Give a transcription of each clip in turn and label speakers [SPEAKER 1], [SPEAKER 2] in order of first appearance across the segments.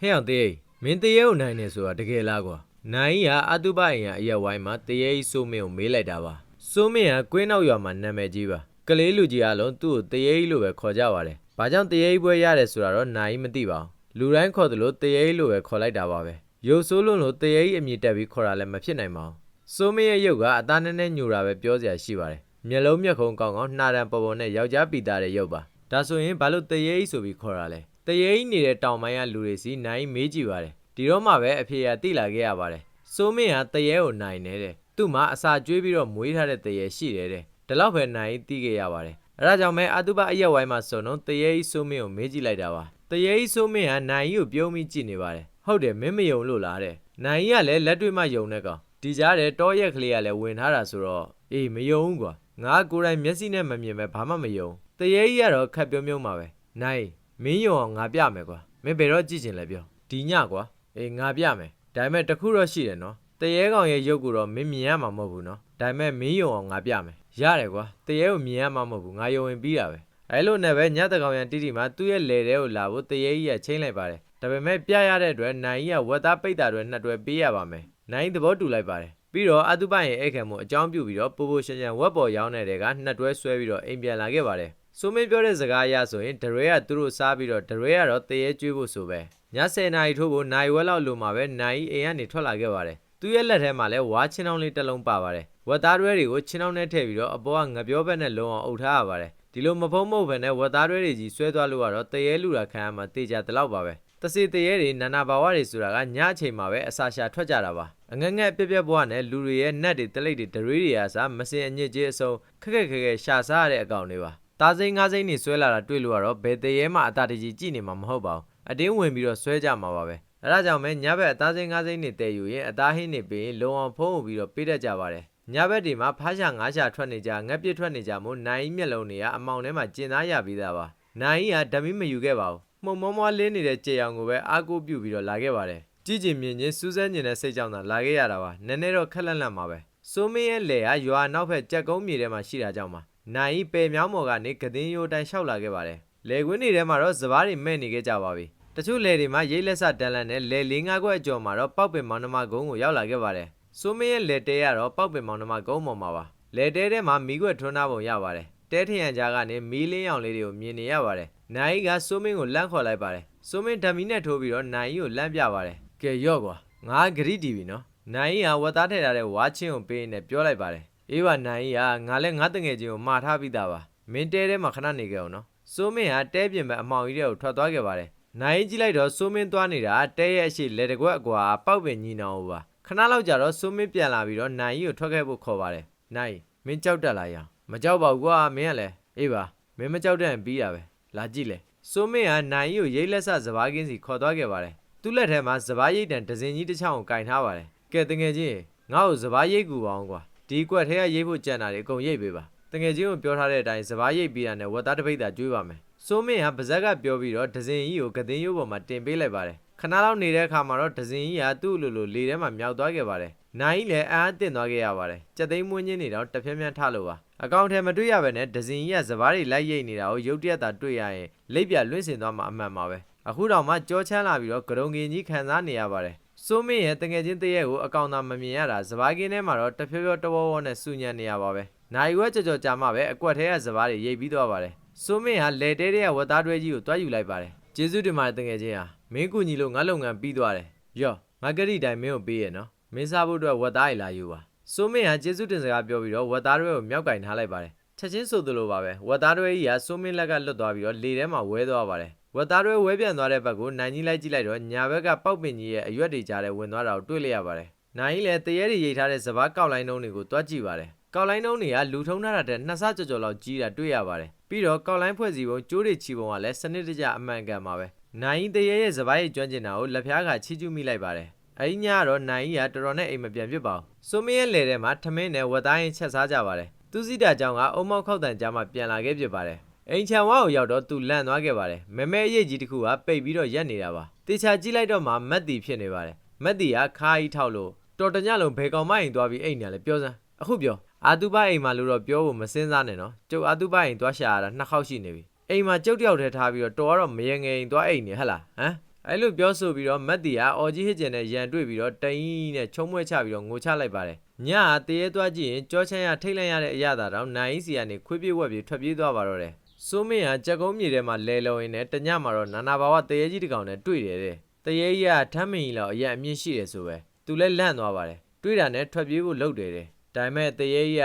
[SPEAKER 1] ဟဲ့အောင်တေးမင်းတရေကိုနိုင်နေဆိုတာတကယ်လားကွာနိုင်ကြီးကအတုပအိမ်ကအရက်ဝိုင်းမှာတရေကြီးစိုးမင်းကိုမေးလိုက်တာပါစိုးမင်းကကွင်းနောက်ရွာမှာနာမည်ကြီးပါကလေးလူကြီးအလုံးသူ့ကိုတရေကြီးလို့ပဲခေါ်ကြပါတယ်ဘာကြောင့်တရေကြီးပွဲရတယ်ဆိုတာတော့နိုင်ကြီးမသိပါဘူးလူတိုင်းခေါ်တယ်လို့တရေကြီးလို့ပဲခေါ်လိုက်တာပါပဲရုပ်ဆိုးလို့လို့တရေကြီးအမည်တက်ပြီးခေါ်တာလည်းမဖြစ်နိုင်ပါဘူးစိုးမင်းရဲ့ရုပ်ကအသားနဲ့နဲ့ညူတာပဲပြောစရာရှိပါတယ်မျက်လုံးမျက်ခုံးကောင်းကောင်းနှာတံပေါ်ပေါ်နဲ့ယောက်ျားပီတာတဲ့ရုပ်ပါဒါဆိုရင်ဘာလို့တရေကြီးဆိုပြီးခေါ်တာလဲ တရေကြီးနေတဲ့တောင်ပိုင်းကလူတွေစီနိုင်မေးကြည့်ပါတယ်ဒီတော့မှပဲအဖေကတိလာခဲ့ရပါတယ်စိုးမင်းဟာတရေကိုနိုင်နေတဲ့သူ့မှာအစာကျွေးပြီးတော့မွေးထားတဲ့တရေရှိတယ်တဲ့ဒီလောက်ပဲနိုင်သိခဲ့ရပါတယ်အဲဒါကြောင့်မဲအတုပအရက်ဝိုင်းမှာစုံတော့တရေကြီးစိုးမင်းကိုမေးကြည့်လိုက်တာပါတရေကြီးစိုးမင်းဟာနိုင်ကြီးကိုပြုံးပြီးကြည့်နေပါတယ်ဟုတ်တယ်မင်းမယုံလို့လားတဲ့နိုင်ကြီးကလည်းလက်တွေ့မှယုံတဲ့ကောင်ဒီကြားတဲ့တောရက်ကလေးကလည်းဝင်ထားတာဆိုတော့အေးမယုံဘူးကွာငါကိုယ်တိုင်မျက်စိနဲ့မမြင်ပဲဘာမှမယုံတရေကြီးကတော့ခက်ပြုံးပြုံးပါပဲနိုင် မင်းယုံအောင်ငါပြမယ်ကွာမင်းဘယ်တော့ကြည့်ချင်လဲပြောဒီညကွာအေးငါပြမယ်ဒါပေမဲ့တစ်ခုတော့ရှိတယ်နော်တရေကောင်ရဲ့ရုပ်ကိုတော့မင်းမြင်ရမှာမဟုတ်ဘူးနော်ဒါပေမဲ့မင်းယုံအောင်ငါပြမယ်ရတယ်ကွာတရေကိုမြင်ရမှာမဟုတ်ဘူးငါယုံရင်ပြီးတာပဲအဲလိုနဲ့ပဲညတကောင်ရန်တိတိမှာသူ့ရဲ့လေတဲကိုလာဖို့တရေကြီးကချင်းလိုက်ပါတယ်ဒါပေမဲ့ပြရတဲ့အတွက်နိုင်ကြီးကဝက်သားပိတ်တာတွေနှစ်တွဲပေးရပါမယ်နိုင်သဘောတူလိုက်ပါတယ်ပြီးတော့အတုပရဲ့အိတ်ခံမှုအကြောင်းပြုပြီးတော့ပိုပိုရှန်ရှန်ဝက်ပေါ်ရောင်းနေတဲ့ကနှစ်တွဲဆွဲပြီးတော့အိမ်ပြန်လာခဲ့ပါတယ် စိုးမင်းပြောတဲ့စကားအရဆိုရင်ဒရဲကသူတို့စားပြီးတော့ဒရဲကတော့တရေကျွေးဖို့ဆိုပဲည10နာရီထိုးဖို့နိုင်ဝက်လောက်လိုမှာပဲနိုင်အိမ်ကနေထွက်လာခဲ့ပါတယ်သူ့ရဲ့လက်ထဲမှာလည်းဝါချင်းအောင်လေးတစ်လုံးပါပါတယ်ဝက်သားတွဲတွေကိုချင်းအောင်နဲ့ထည့်ပြီးတော့အပေါ်ကငပြောဘက်နဲ့လုံအောင်အုပ်ထားရပါတယ်ဒီလိုမဖုံးမဟုတ်ဘဲနဲ့ဝက်သားတွဲတွေကြီးဆွဲသွားလို့ကတော့တရေလူတာခံရမှာတေချာတလောက်ပါပဲတစီတရေတွေနာနာဘာဝတွေဆိုတာကညအချိန်မှာပဲအစာရှာထွက်ကြတာပါအငငက်ပြက်ပြက်ဘွားနဲ့လူတွေရဲ့နတ်တွေတလိပ်တွေဒရွေးတွေအစားမစင်အညစ်ကြေးအစုံခက်ခက်ခက်ခက်ရှာစားရတဲ့အကောင်တွေပါ တားစိမ်းငါးစိမ်းတွေဆွဲလာတာတွေ့လို့ကတော့ဘယ်တရေမှအတာတကြီးကြည့်နေမှာမဟုတ်ပါဘူးအတင်းဝင်ပြီးတော့ဆွဲကြမှာပါပဲအဲဒါကြောင့်မဲညဘက်အသားစိမ်းငါးစိမ်းတွေတည်ယူရင်အသားဟင်းတွေပြီးရင်လုံအောင်ဖုံးပြီးတော့ပေးတတ်ကြပါတယ်ညဘက်ဒီမှာဖားရှာငါးရှာထွက်နေကြငက်ပစ်ထွက်နေကြမို့နိုင်မျက်လုံးတွေကအမောင်ထဲမှာကျင်သားရပြီးသားပါနိုင်ကဓမီမယူခဲ့ပါဘူးမှုံမောမောလေးနေတဲ့ကြေအောင်ကိုပဲအားကိုးပြုပြီးတော့လာခဲ့ပါတယ်ကြည်ကျင်မြင်ချင်းစူးစမ်းကျင်တဲ့စိတ်ကြောင့်သာလာခဲ့ရတာပါနည်းနည်းတော့ခက်လက်လက်မှာပဲစိုးမင်းရဲ့လေကရွာနောက်ဘက်ကြက်ကုန်းမြေထဲမှာရှိတာကြောင့်ပါ နိုင်ပယ်မြောင်းမော်ကနေကတင်းရိုးတိုင်းလျှောက်လာခဲ့ပါတယ်လေကွင်းတွေထဲမှာတော့စပားတွေမဲ့နေခဲ့ကြပါပြီတချို့လေတွေမှာရိတ်လက်စတန်လန့်နဲ့လေလေးငါးခွက်အကျော်မှာတော့ပောက်ပင်မောင်နှမကုန်းကိုရောက်လာခဲ့ပါတယ်စိုးမင်းရဲ့လေတဲကတော့ပောက်ပင်မောင်နှမကုန်းပေါ်မှာပါလေတဲထဲမှာမီးခွက်ထွန်းထားပုံရပါတယ်တဲထရန်ကြားကနေမီးလင်းရောင်လေးတွေကိုမြင်နေရပါတယ်နိုင်ကစိုးမင်းကိုလန့်ခေါ်လိုက်ပါတယ်စိုးမင်းဓမီနဲ့ထိုးပြီးတော့နိုင်ကိုလန့်ပြပါတယ်ကဲရော့ကွာငါဂရိတီပြီနော်နိုင်ကဝတ်သားထည့်ထားတဲ့ဝါချင်းကိုပေးနေပြောလိုက်ပါတယ် အေးပါနိုင်ကငါလည်းငါတငယ်ချင်းကိုမှားထားပြီးသားပါမင်းတဲထဲမှာခဏနေကြအောင်နော်စိုးမင်းဟာတဲပြင်မဲ့အမောင်ကြီးတွေကိုထွက်သွားခဲ့ပါတယ်နိုင်ကြည့်လိုက်တော့စိုးမင်းသွားနေတာတဲရဲ့အရှိလေတကွက်အကွာပောက်ပင်ညီနောင်ပါခဏလောက်ကြာတော့စိုးမင်းပြန်လာပြီးတော့နိုင်ကြီးကိုထွက်ခဲ့ဖို့ခေါ်ပါတယ်နိုင်မင်းကြောက်တက်လာရအောင်မကြောက်ပါဘူးကွာမင်းကလည်းအေးပါမင်းမကြောက်တဲ့ရင်ပြီးတာပဲလာကြည့်လေစိုးမင်းကနိုင်ကြီးကိုရိတ်လက်ဆစပားကင်းစီခေါ်သွားခဲ့ပါတယ်သူ့လက်ထဲမှာစပားရိတ်တံဒဇင်ကြီးတစ်ချောင်းကိုကင်ထားပါတယ်ကဲတငယ်ချင်းငါ့ကိုစပားရိတ်ကူပါအောင်ကွာ ဒီကွက်ထဲကရိတ်ဖို့ကြံတာတွေအကုန်ရိတ်ပေးပါတငယ်ချင်းကိုပြောထားတဲ့အတိုင်းစပားရိတ်ပြီးတာနဲ့ဝက်သားတစ်ပိတ်သာကျွေးပါမယ်စိုးမင်းကပါဇက်ကပြောပြီးတော့ဒဇင်ကြီးကိုကတဲ့ရိုးပေါ်မှာတင်ပေးလိုက်ပါတယ်ခဏလောက်နေတဲ့အခါမှာတော့ဒဇင်ကြီးကသူ့လိုလိုလေထဲမှာမြောက်သွားခဲ့ပါတယ်နိုင်လည်းအန်းတင်သွားခဲ့ရပါတယ်ကြက်သိမ်းမွင်းချင်းနေတော့တဖြည်းဖြည်းထလို့ပါအကောင့်ထဲမတွေ့ရပဲနဲ့ဒဇင်ကြီးကစပားတွေလိုက်ရိတ်နေတာကိုရုတ်တရက်သာတွေ့ရရင်လက်ပြလွင့်စင်သွားမှာအမှန်ပါပဲအခုတော့မှကြောချမ်းလာပြီးတော့ကရုံကင်ကြီးခံစားနေရပါတယ် စိုးမင်းရဲ့တငယ်ချင်းတရက်ကိုအကောင်သာမမြင်ရတာစပားကင်းထဲမှာတော့တဖြည်းဖြည်းတဝဝနဲ့စူညံနေရပါပဲနိုင်ဝဲကြော်ကြော်ကြာမှပဲအကွက်ထဲကစပားတွေရိတ်ပြီးသွားပါတယ်စိုးမင်းဟာလေတဲတဲ့ဝက်သားတွဲကြီးကိုတွားယူလိုက်ပါတယ်ကျေးဇူးတင်ပါတယ်တငယ်ချင်းဟာမင်းကူညီလို့ငါလုပ်ငန်းပြီးသွားတယ်ယောငါကတိတိုင်းမင်းကိုပေးရနော်မင်းစားဖို့အတွက်ဝက်သားရလာယူပါစိုးမင်းဟာကျေးဇူးတင်စကားပြောပြီးတော့ဝက်သားတွဲကိုမြောက်ကင်ထားလိုက်ပါတယ်ချက်ချင်းဆိုသလိုပါပဲဝက်သားတွဲကြီးကစိုးမင်းလက်ကလွတ်သွားပြီးတော့လေထဲမှာဝဲသွားပါတယ် ဝက်သားတွဲဝဲပြန်သွားတဲ့ဘက်ကိုနိုင်ကြီးလိုက်ကြည့်လိုက်တော့ညာဘက်ကပောက်ပင်ကြီးရဲ့အရွက်တွေကြားထဲဝင်သွားတာကိုတွေ့လိုက်ရပါတယ်နိုင်ကြီးလည်းတရေတွေရိတ်ထားတဲ့စပားကောက်လိုင်းတုံးတွေကိုတွားကြည့်ပါတယ်ကောက်လိုင်းတုံးတွေကလူထုံးထားတဲ့နှစ်ဆကြော်ကြော်လောက်ကြီးတာတွေ့ရပါတယ်ပြီးတော့ကောက်လိုင်းဖွဲ့စည်းပုံကျိုးတွေချီပုံကလည်းစနစ်တကျအမှန်ကန်ပါပဲနိုင်ကြီးတရေရဲ့စပားရိတ်ကျွမ်းကျင်တာကိုလက်ဖျားကချီးကျူးမိလိုက်ပါတယ်အဲဒီညကတော့နိုင်ကြီးကတော်တော်နဲ့အိမ်မပြန်ဖြစ်ပါဘူးစိုးမင်းရဲ့လေထဲမှာထမင်းနဲ့ဝက်သားရင်ချက်စားကြပါတယ်သူစီတာကြောင့်ကအုံမောက်ခောက်တန်ကြားမှပြန်လာခဲ့ဖြစ်ပါတယ် အိမ်ချံဝါကိုရောက်တော့သူလန့်သွားခဲ့ပါတယ်မမဲအရေးကြီးတစ်ခုကပိတ်ပြီးတော့ရက်နေတာပါတေချာကြည့်လိုက်တော့မှမက်တီဖြစ်နေပါတယ်မက်တီကခါးကြီးထောက်လို့တော်တညလုံးဘယ်ကောင်မအိမ်သွားပြီးအိမ်နေရလဲပြောစမ်းအခုပြောအာတုပအိမ်မှာလို့တော့ပြောဖို့မစင်းစားနဲ့နော်ကျုပ်အာတုပအိမ်သွားရှာရတာနှစ်ခေါက်ရှိနေပြီအိမ်မှာကျုပ်တယောက်တည်းထားပြီးတော့တော်ကတော့မရငယ်အိမ်သွားအိမ်နေဟဟလားဟမ်အဲ့လိုပြောဆိုပြီးတော့မတ်တီကအော်ကြီးဟစ်ကျင်နဲ့ရန်တွေ့ပြီးတော့တိန်နဲ့ချုံမွဲချပြီးတော့ငိုချလိုက်ပါတယ်ညကတရေသွားကြည့်ရင်ကြောချမ်းရထိတ်လန့်ရတဲ့အရာသာတော့နိုင်စီကနေခွေးပြေးဝက်ပြေးထွက်ပြေးသွားပါတော့တယ် စိုးမင်းကကြက်ကုန်းမြေထဲမှာလဲလုံရင်းနဲ့တညမှာတော့နာနာဘာဝတရေကြီးတစ်ကောင်နဲ့တွေ့တယ်တဲ့တရေကြီးကထမ်းမင်ကြီးလောက်အရက်အမြင့်ရှိတယ်ဆိုပဲသူလည်းလန့်သွားပါတယ်တွေ့တာနဲ့ထွက်ပြေးဖို့လုပ်တယ်တဲ့ဒါပေမဲ့တရေကြီးက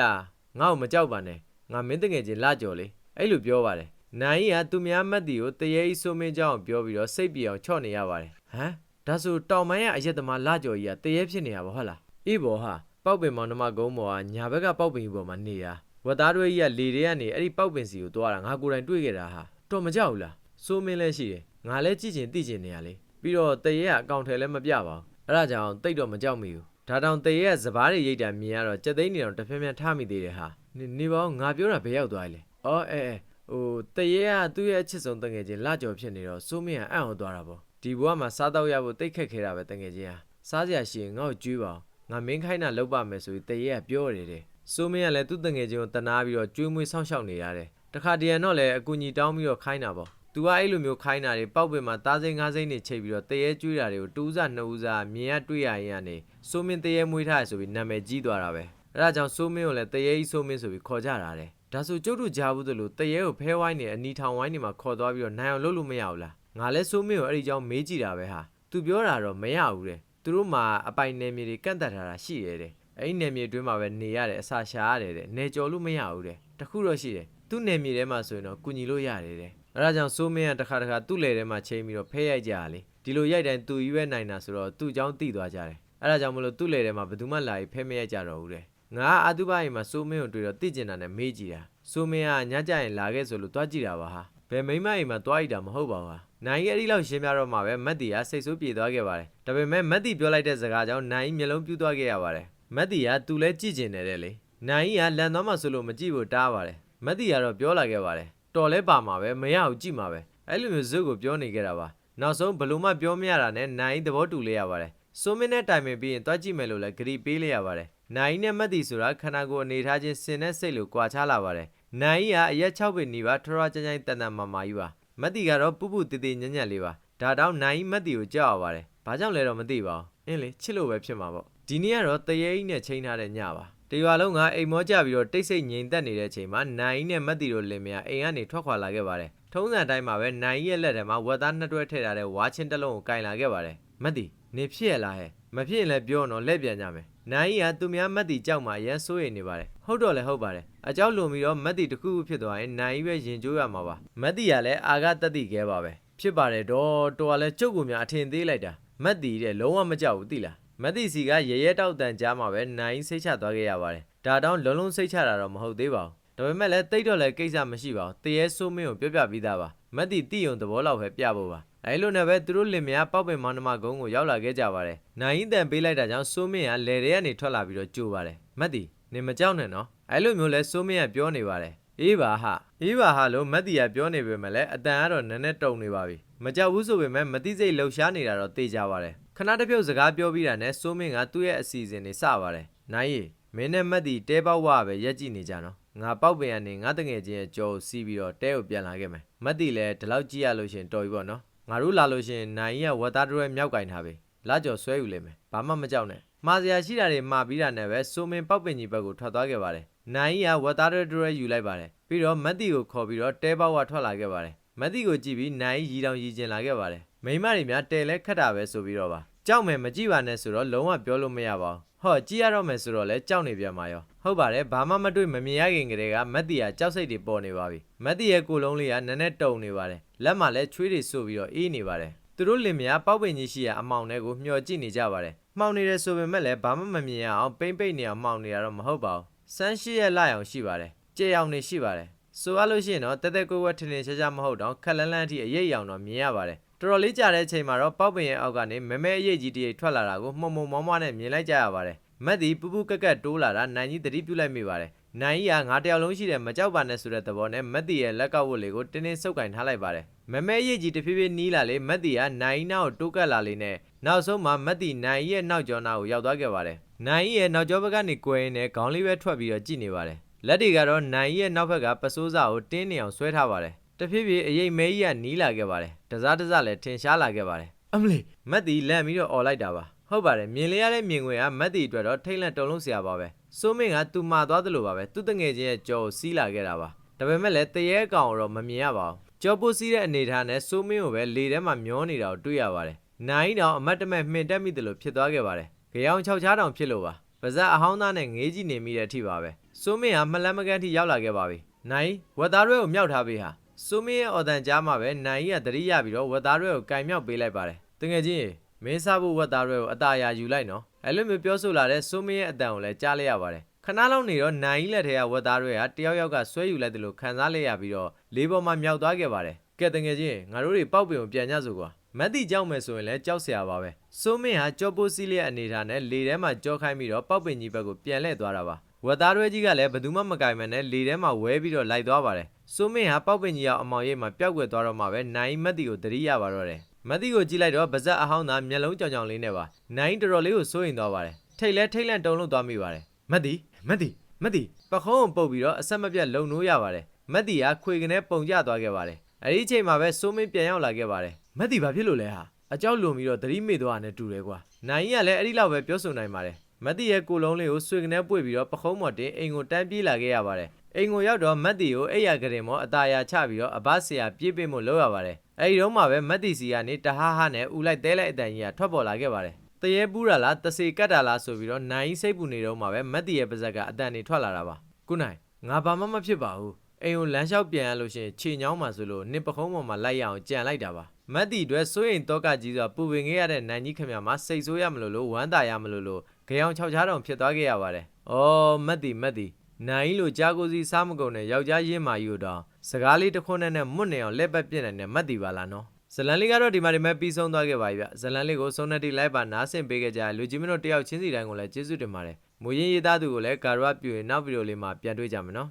[SPEAKER 1] ငါ့ကိုမကြောက်ပါနဲ့ငါမင်းတငယ်ချင်းလာကြော်လေအဲ့လိုပြောပါတယ်နိုင်ကသူများမတ်တီကိုတရေကြီးစိုးမင်းကြောင်းပြောပြီးတော့စိတ်ပြေအောင်ချော့နေရပါတယ်ဟမ်ဒါဆိုတောင်မိုင်းရအရက်သမားလာကြော်ကြီးကတရေဖြစ်နေရပါဟုတ်လားအေးဘောဟာပောက်ပင်မောင်နှမကုန်းပေါ်ကညာဘက်ကပောက်ပင်ကြီးပေါ်မှာနေတာ ဝတ်သားတွေကြီးကလေတွေကနေအဲ့ဒီပောက်ပင်စီကိုသွားတာငါကိုယ်တိုင်တွေ့ခဲ့တာဟာတော်မကြောက်ဘူးလားစိုးမင်းလည်းရှိတယ်ငါလည်းကြည့်ချင်သိချင်နေရလေပြီးတော့တရေကအကောင့်ထဲလည်းမပြပါဘူးအဲ့ဒါကြောင့်တိတ်တော့မကြောက်မိဘူးဒါတောင်တရေကစပားတွေရိတ်တာမြင်ရတော့ကြက်သိန်းနေတော့တစ်ဖက်ဖက်ထားမိသေးတယ်ဟာနေနေပါဦးငါပြောတာဘယ်ရောက်သွားလဲအော်အဲအဲဟိုတရေကသူ့ရဲ့အချစ်ဆုံးတငယ်ချင်းလာကြော်ဖြစ်နေတော့စိုးမင်းကအံ့ဩသွားတာပေါ့ဒီဘဝမှာစားတော့ရဖို့တိတ်ခက်ခဲတာပဲတငယ်ချင်းဟာစားစရာရှိရင်ငါ့ကိုကြွေးပါအောင်ငါမင်းခိုင်းတာလုပ်ပါမယ်ဆိုပြီးတရေကပြောရတယ်တဲ့ စိုးမင်းကလည်းသူ့တငယ်ချင်းကိုတနာပြီးတော့ကြွေးမွေးဆောင်းရှောက်နေရတယ်တခါတရံတော့လည်းအကူကြီးတောင်းပြီးတော့ခိုင်းတာပေါ့သူကအဲ့လိုမျိုးခိုင်းတာတွေပောက်ပင်မှာတားစိမ့်ငါးစိမ့်နေချိန်ပြီးတော့တရေကျွေးတာတွေကိုတူးစားနှစ်ဦးစားမြင်ရတွေ့ရရင်ကနေစိုးမင်းတရေမွေးထားရဆိုပြီးနာမည်ကြီးသွားတာပဲအဲဒါကြောင့်စိုးမင်းကိုလည်းတရေကြီးစိုးမင်းဆိုပြီးခေါ်ကြတာတဲ့ဒါဆိုကျုပ်တို့ကြားဘူးသလိုတရေကိုဖဲဝိုင်းနေအနီထောင်ဝိုင်းနေမှာခေါ်သွားပြီးတော့နိုင်အောင်လုပ်လို့မရဘူးလားငါလဲစိုးမင်းကိုအဲ့ဒီကြောင့်မေးကြည့်တာပဲဟာသူပြောတာတော့မရဘူးတဲ့သူတို့မှာအပိုင်နယ်မြေတွေကန့်တတ်ထားတာရှိတယ်တဲ့ အဲ့ဒီနယ်မြေအတွင်းမှာပဲနေရတယ်အစာရှာရတယ်တဲ့နေကြော်လို့မရဘူးတဲ့တခုတော့ရှိတယ်သူ့နယ်မြေထဲမှာဆိုရင်တော့ကုညီလို့ရတယ်တဲ့အဲ့ဒါကြောင့်စိုးမင်းကတစ်ခါတစ်ခါသူ့လေထဲမှာချိန်ပြီးတော့ဖဲရိုက်ကြရလေဒီလိုရိုက်တိုင်းသူရွေးနိုင်တာဆိုတော့သူ့เจ้าတိသွားကြတယ်အဲ့ဒါကြောင့်မလို့သူ့လေထဲမှာဘယ်သူမှလာပြီးဖဲမရိုက်ကြတော့ဘူးတဲ့ ငါအာတုဘအိမ်မှာစိုးမင်းကိုတွေ့တော့တိကျင်တာနဲ့မေးကြည့်တာစိုးမင်းကညကြရင်လာခဲ့ဆိုလို့တွားကြည့်တာပါဟာဘယ်မိမအိမ်မှာတွားရတာမဟုတ်ပါဘူးဟာနိုင်ရဲ့အဲ့ဒီလောက်ရှင်းပြတော့မှပဲမက်တီကစိတ်ဆိုးပြေသွားခဲ့ပါတယ်ဒါပေမဲ့မက်တီပြောလိုက်တဲ့စကားကြောင့်နိုင်မျက်လုံးပြူးသွားခဲ့ရပါတယ် မက်တီကသူလဲကြည့်ကျင်တယ်တဲ့လေနိုင်ကလန်သွားမှဆိုလို့မကြည့်ဖို့တားပါတယ်မက်တီကတော့ပြောလာခဲ့ပါတယ်တော်လဲပါမှာပဲမရဘူးကြည့်မှာပဲအဲ့လိုမျိုးဇုတ်ကိုပြောနေခဲ့တာပါနောက်ဆုံးဘလို့မှပြောမရတာနဲ့နိုင်သဘောတူလေရပါတယ်စိုးမင်းနဲ့တိုင်ပင်ပြီးရင်တွားကြည့်မယ်လို့လည်းဂရီပေးလိုက်ရပါတယ်။နိုင်နဲ့မတ်တီဆိုတာခန္ဓာကိုယ်အနေထားချင်းစင်တဲ့စိတ်လိုကွာခြားလာပါတယ်။နိုင်ကအရက်6ပင်နီးပါထထကြမ်းကြမ်းတန်တန်မာမာကြီးပါ။မတ်တီကတော့ပူပူတေတေညံ့ညံ့လေးပါ။ဒါတောင်နိုင်မတ်တီကိုကြောက်ရပါတယ်။ဘာကြောင့်လဲတော့မသိပါဘူး။အင်းလေချစ်လို့ပဲဖြစ်မှာပေါ့။ ဒီနေ့ကတော့တရေကြီးနဲ့ချိန်ထားတဲ့ညပါ။တရွာလုံးကအိမ်မောကြပြီးတော့တိတ်ဆိတ်ငြိမ်သက်နေတဲ့အချိန်မှာနိုင်နဲ့မတ်တီတို့လင်မယားအိမ်ကနေထွက်ခွာလာခဲ့ပါတယ်။ထုံးစံအတိုင်းမှာပဲနိုင်ရဲ့လက်ထဲမှာဝက်သားနှစ်တွဲထည့်ထားတဲ့ဝါချင်းတစ်လုံးကိုကင်လာခဲ့ပါတယ်။မတ်တီနေဖြစ်ရလားဟဲ့မဖြစ်ရင်လည်းပြောတော့လက်ပြန်ကြမယ်။နိုင်ကသူများမတ်တီကြောက်မှရန်စိုးရိမ်နေပါတယ်။ဟုတ်တော့လည်းဟုတ်ပါတယ်။အကြောက်လွန်ပြီးတော့မတ်တီတစ်ခုခုဖြစ်သွားရင်နိုင်ပဲရင်ကျိုးရမှာပါ။မတ်တီကလည်းအာဃတက်တိခဲပါပဲ။ဖြစ်ပါတယ်တော့တော်ကလည်းကျုပ်ကများအထင်သေးလိုက်တာ။မတ်တီတဲ့လုံးဝမကြောက်ဘူးသိလား။ မတ်တီစီကရရဲတောက်တန်ကြားမှာပဲနိုင်စိတ်ချသွားခဲ့ရပါတယ်။ဒါတောင်လုံးလုံးစိတ်ချတာတော့မဟုတ်သေးပါဘူး။ဒါပေမဲ့လည်းတိတ်တော့လည်းကိစ္စမရှိပါဘူး။တရေဆိုးမင်းကိုပြောပြပြီးသားပါ။မတ်တီတိယုံသဘောလောက်ပဲပြဖို့ပါ။အဲလိုနဲ့ပဲသူတို့လင်မယားပောက်ပင်မောင်နှမကုန်းကိုရောက်လာခဲ့ကြပါတယ်။နိုင်ရင်တန်ပေးလိုက်တာကြောင့်ဆိုးမင်းကလေထဲကနေထွက်လာပြီးတော့ကြိုးပါတယ်။မတ်တီနေမကြောက်နဲ့နော်။အဲလိုမျိုးလဲဆိုးမင်းကပြောနေပါတယ်။အေးပါဟာအေးပါဟာလို့မတ်တီကပြောနေပေမဲ့လည်းအတန်ကတော့နည်းနည်းတုံနေပါပြီ။မကြောက်ဘူးဆိုပေမဲ့မတိစိတ်လှုပ်ရှားနေတာတော့သိကြပါတယ်။ ခဏတစ်ပြုတ်စကားပြောပြီးတာနဲ့စိုးမင်းကသူ့ရဲ့အစီအစဉ်တွေစပါတယ်။နိုင်ရီမင်းနဲ့မတ်တီတဲပေါက်ဝပဲရက်ကြည့်နေကြနော်။ငါပေါက်ပင်ကနေငါတငယ်ချင်းရဲ့ကြောကိုစီးပြီးတော့တဲကိုပြန်လာခဲ့မယ်။မတ်တီလည်းဒီလောက်ကြည့်ရလို့ရှရင်တော်ပြီပေါ့နော်။ငါတို့လာလို့ရှရင်နိုင်ရီကဝတ်သားတို့ရဲ့မြောက်ကင်ထားပြီ။လာကြော်ဆွဲယူလိမ့်မယ်။ဘာမှမကြောက်နဲ့။မှားစရာရှိတာတွေမှားပြီးတာနဲ့ပဲစိုးမင်းပေါက်ပင်ကြီးဘက်ကိုထွက်သွားခဲ့ပါတယ်။နိုင်ရီကဝတ်သားတို့ရဲ့ယူလိုက်ပါတယ်။ပြီးတော့မတ်တီကိုခေါ်ပြီးတော့တဲပေါက်ဝထွက်လာခဲ့ပါတယ်။မတ်တီကိုကြည့်ပြီးနိုင်ရီတောင်ရီကျင်လာခဲ့ပါတယ်။ မိမတွေများတဲလဲခတ်တာပဲဆိုပြီးတော့ပါ။ကြောက်မယ်မကြည့်ပါနဲ့ဆိုတော့လုံးဝပြောလို့မရပါဘူး။ဟောကြည့်ရတော့မယ်ဆိုတော့လဲကြောက်နေပြန်ပါရော။ဟုတ်ပါတယ်ဘာမှမတွေ့မမြင်ရခင်ကတည်းကမတ်တီကကြောက်စိတ်တွေပေါ်နေပါပြီ။မတ်တီရဲ့ကိုယ်လုံးလေးကနည်းနည်းတုံနေပါတယ်။လက်မှာလည်းချွေးတွေဆိုပြီးတော့အေးနေပါတယ်။သူတို့လင်မယားပေါက်ပင်ကြီးရှိရာအမောင်တွေကိုမျှော်ကြည့်နေကြပါတယ်။မှောင်နေတယ်ဆိုပေမဲ့လည်းဘာမှမမြင်ရအောင်ပိမ့်ပိတ်နေအောင်မှောင်နေတာတော့မဟုတ်ပါဘူး။စမ်းရှိရဲ့လိုက်အောင်ရှိပါတယ်။ကြေအောင်နေရှိပါတယ်။ဆိုရလို့ရှိရင်တော့တက်တက်ကိုကွက်ထင်ထင်ရှားရှားမဟုတ်တော့ခက်လန်းလန်းအထိအရေးရောင်တော့မြင်ရပါတယ်။ တော်တော်လေးကြာတဲ့အချိန်မှာတော့ပေါက်ပင်ရဲ့အောက်ကနေမဲမဲအရေးကြီးတည်းထွက်လာတာကိုမှုံမှုံမောင်းမောင်းနဲ့မြင်လိုက်ကြရပါတယ်။မက်ဒီပူပူကက်ကက်တိုးလာတာနိုင်ကြီးတတိပြုတ်လိုက်မိပါတယ်။နိုင်ကြီးကငါတယောက်လုံးရှိတယ်မကြောက်ပါနဲ့ဆိုတဲ့သဘောနဲ့မက်ဒီရဲ့လက်ကောက်ဝတ်လေးကိုတင်းတင်းဆုပ်ကင်ထားလိုက်ပါတယ်။မဲမဲအရေးကြီးတဖြည်းဖြည်းနီးလာလေမက်ဒီကနိုင်ကြီးနောက်ကိုတိုးကက်လာလေနဲ့နောက်ဆုံးမှာမက်ဒီနိုင်ကြီးရဲ့နောက်ကျောနာကိုရောက်သွားခဲ့ပါတယ်။နိုင်ကြီးရဲ့နောက်ကျောဘက်ကနေကွယ်ရင်းနဲ့ခေါင်းလေးပဲထွက်ပြီးတော့ကြည့်နေပါတယ်။လက်တွေကတော့နိုင်ရဲ့နောက်ဘက်ကပစိုးစာကိုတင်းနေအောင်ဆွဲထားပါတယ် တဖြည်းဖြည်းအရေးမဲကြီးကနီးလာခဲ့ပါတယ်တစားတစားလည်းထင်ရှားလာခဲ့ပါတယ်အမလီမတ်တီလန့်ပြီးတော့អော်လိုက်တာပါဟုတ်ပါတယ်မြင်လေရတဲ့မြင်ကွင်းကမတ်တီအတွက်တော့ထိတ်လန့်တုန်လုံးစရာပါပဲစိုးမင်းကသူမာသွားသလိုပါပဲသူတငယ်ချင်းရဲ့ကြော်ကိုစီးလာခဲ့တာပါဒါပေမဲ့လည်းတရေကောင်ကိုတော့မမြင်ရပါဘူးကြော်ပိုးစီးတဲ့အနေထားနဲ့စိုးမင်းကိုပဲလေထဲမှာမျောနေတာကိုတွေ့ရပါတယ်နိုင်တောင်အမတ်တမဲ့မှင်တက်မိတယ်လို့ဖြစ်သွားခဲ့ပါတယ်ကြောင်၆ချားတောင်ဖြစ်လို့ပါပါဇက်အဟောင်းသားနဲ့ငေးကြည့်နေမိတဲ့အထိပါပဲစိုးမင်းကမလန်းမကန်းထိရောက်လာခဲ့ပါပြီနိုင်ဝက်သားရွဲကိုမြောက်ထားပေးဟာ စိုးမင်းရဲ့အော်တန်ကြားမှာပဲနိုင်ကသတိရပြီးတော့ဝက်သားရွဲကိုကင်မြောက်ပေးလိုက်ပါတယ်တငယ်ချင်းမင်းစားဖို့ဝက်သားရွဲကိုအตาအရာယူလိုက်နော်အဲ့လိုမျိုးပြောဆိုလာတဲ့စိုးမင်းရဲ့အတန်ကိုလည်းကြားလိုက်ရပါတယ်ခဏလောက်နေတော့နိုင်လက်ထဲကဝက်သားရွဲကတယောက်ယောက်ကဆွဲယူလိုက်တယ်လို့ခံစားလိုက်ရပြီးတော့လေးပေါ်မှာမြောက်သွားခဲ့ပါတယ်ကဲတငယ်ချင်းငါတို့တွေပောက်ပင်ကိုပြန်ကြစို့ကွာမတ်တီကြောက်မယ်ဆိုရင်လည်းကြောက်စရာပါပဲစိုးမင်းဟာကြောပိုးစီးလျက်အနေထားနဲ့လေထဲမှာကြောခိုင်းပြီးတော့ပောက်ပင်ကြီးဘက်ကိုပြန်လှည့်သွားတာပါဝက်သားရွဲကြီးကလည်းဘယ်သူမှမကင်မနဲ့လေထဲမှာဝဲပြီးတော့လိုက်သွားပါတယ် စိုးမင်းဟာပောက်ပင်ကြီးရောက်အမောင်ရိပ်မှာပျောက်ကွယ်သွားတော့မှပဲနိုင်မတ်တီကိုတတိရပါတော့တယ်မတ်တီကိုကြည့်လိုက်တော့ဗဇက်အဟောင်းသားမျက်လုံးကြောင်ကြောင်လေးနဲ့ပါနိုင်တော်တော်လေးကိုစိုးရင်သွားပါတယ်ထိတ်လဲထိတ်လန့်တုန်လို့သွားမိပါတယ်မတ်တီမတ်တီမတ်တီပခုံးကိုပုတ်ပြီးတော့အဆက်မပြတ်လုံနိုးရပါတယ်မတ်တီကခွေကနေပုံကျသွားခဲ့ပါတယ်အဲ့ဒီအချိန်မှာပဲစိုးမင်းပြန်ရောက်လာခဲ့ပါတယ်မတ်တီဘာဖြစ်လို့လဲဟာအကြောက်လွန်ပြီးတော့သတိမေ့သွားတာနဲ့တူတယ်ကွာနိုင်ကလည်းအဲ့ဒီလောက်ပဲပြောဆိုနိုင်ပါတယ်မတ်တီရဲ့ကိုယ်လုံးလေးကိုဆွေကနေပွေပြီးတော့ပခုံးမော်တင်အိမ်ကိုတန်းပြေးလာခဲ့ရပါတယ် အိမ်ကိုရောက်တော့မတ်တီကိုအိယာကရင်မောအตาယာချပြီးတော့အဘဆရာပြေးပေးမှုလုပ်ရပါတယ်အဲဒီတော့မှပဲမတ်တီစီကနေတဟားဟာနဲ့ဦးလိုက်တဲလိုက်အတန်ကြီးကထွက်ပေါ်လာခဲ့ပါတယ်တရေပူးတာလားတစေကတ်တာလားဆိုပြီးတော့နိုင်စိတ်ပူနေတော့မှပဲမတ်တီရဲ့ပါဇက်ကအတန်တွေထွက်လာတာပါကုနိုင်ငါဘာမှမဖြစ်ပါဘူးအိမ်ကိုလမ်းလျှောက်ပြန်ရလို့ရှိရင်ခြေညောင်းမှဆိုလို့နစ်ပခုံးပေါ်မှာလိုက်ရအောင်ကြံလိုက်တာပါမတ်တီအတွက်စိုးရင်တော့ကကြီးစွာပူပင်ခဲ့ရတဲ့နိုင်ကြီးခင်ဗျာမှာစိတ်ဆိုးရမလို့လို့ဝမ်းသာရမလို့လို့ကြောင်၆ချားတောင်ဖြစ်သွားခဲ့ရပါတယ်။အော်မတ်တီမတ်တီ နိုင်လို့ကြာကိုစီစားမကုန်တဲ့ယောက်ျားရင်းမာယူတော့စကားလေးတစ်ခွန်းနဲ့နဲ့မွတ်နေအောင်လက်ပတ်ပြစ်နိုင်တဲ့မတ်တီပါလားနော်ဇလန်လေးကတော့ဒီမှာဒီမဲ့ပြီးဆုံးသွားခဲ့ပါပြီဗျဇလန်လေးကိုဆုံးတဲ့တိလိုက်ပါနားဆင်ပေးခဲ့ကြတဲ့လူကြီးမင်းတို့တယောက်ချင်းစီတိုင်းကိုလည်းကျေးဇူးတင်ပါတယ်မူရင်းရေးသားသူကိုလည်းကာရဝပြုရင်နောက်ဗီဒီယိုလေးမှာပြန်တွေ့ကြမယ်နော်